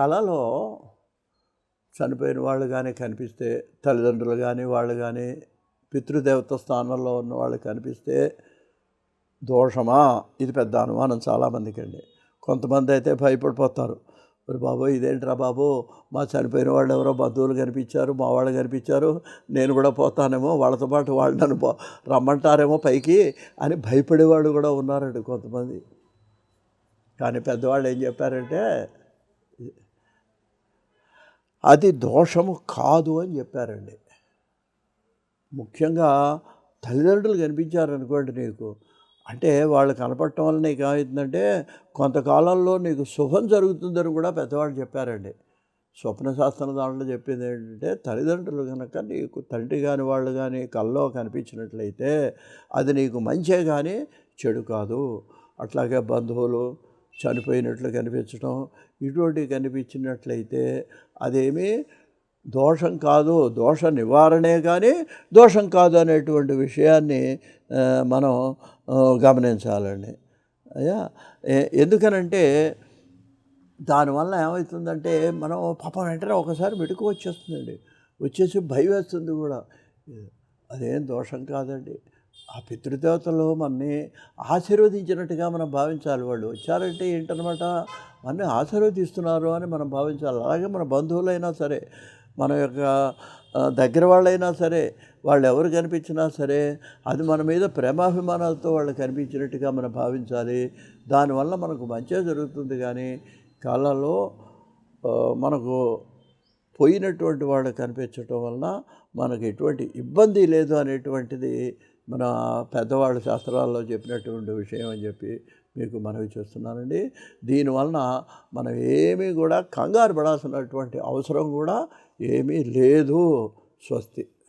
కళలో చనిపోయిన వాళ్ళు కానీ కనిపిస్తే తల్లిదండ్రులు కానీ వాళ్ళు కానీ పితృదేవత స్థానంలో ఉన్న వాళ్ళు కనిపిస్తే దోషమా? ఇది పెద్ద అనుమానం చాలామందికి అండి కొంతమంది అయితే భయపడిపోతారు. మరి బాబు ఇదేంట్రా బాబు? మా చనిపోయిన వాళ్ళు ఎవరో బంధువులు కనిపించారు మా వాళ్ళు కనిపించారు నేను కూడా పోతానేమో వాళ్ళతో పాటు వాళ్ళు నన్ను పో- రమ్మంటారేమో పైకి అని భయపడేవాళ్ళు కూడా ఉన్నారండి కొంతమంది. కానీ పెద్దవాళ్ళు ఏం చెప్పారంటే అది దోషము కాదు అని చెప్పారండి. ముఖ్యంగా తల్లిదండ్రులు కనిపించారనుకోండి నీకు. అంటే వాళ్ళు కనపడటం వల్ల నీకు ఏమవుతుందంటే కొంతకాలంలో నీకు శుభం జరుగుతుందని కూడా పెద్దవాళ్ళు చెప్పారండి. స్వప్న శాస్త్రం దాంట్లో చెప్పింది ఏంటంటే తల్లిదండ్రులు కనుక నీకు తండ్రి కాని వాళ్ళు కానీ కల్లో కనిపించినట్లయితే అది నీకు మంచే కానీ చెడు కాదు. అట్లాగే బంధువులు చనిపోయినట్లు కనిపించడం ఇటువంటివి కనిపించినట్లయితే అదేమీ దోషం కాదు దోష నివారణే కానీ దోషం కాదు అనేటువంటి విషయాన్ని మనం గమనించాలండి. అయ్యా ఎందుకనంటే దానివల్ల ఏమవుతుందంటే మనం పాపం వెంటనే ఒకసారి మెడుకు వచ్చేస్తుందండి. వచ్చేసి భయం వేస్తుంది కూడా. అదేం దోషం కాదండి. ఆ పితృదేవతలు మనని ఆశీర్వదించినట్టుగా మనం భావించాలి వాళ్ళు. వచ్చారంటే ఏంటనమాట? మనని ఆశీర్వదిస్తున్నారు అని మనం భావించాలి. అలాగే మన బంధువులైనా సరే మన యొక్క దగ్గర వాళ్ళైనా సరే వాళ్ళు ఎవరు కనిపించినా సరే అది మన మీద ప్రేమాభిమానాలతో వాళ్ళు కనిపించినట్టుగా మనం భావించాలి. దానివల్ల మనకు మంచిగా జరుగుతుంది కానీ కళలో మనకు పోయినటువంటి వాళ్ళు కనిపించటం వలన మనకు ఎటువంటి ఇబ్బంది లేదు అనేటువంటిది మన పెద్దవాళ్ళ శాస్త్రాల్లో చెప్పినటువంటి విషయం అని చెప్పి మీకు మనవి చేస్తున్నానండి. దీనివలన మనం ఏమీ కూడా కంగారు పడాల్సినటువంటి అవసరం కూడా ఏమీ లేదు. స్వస్తి.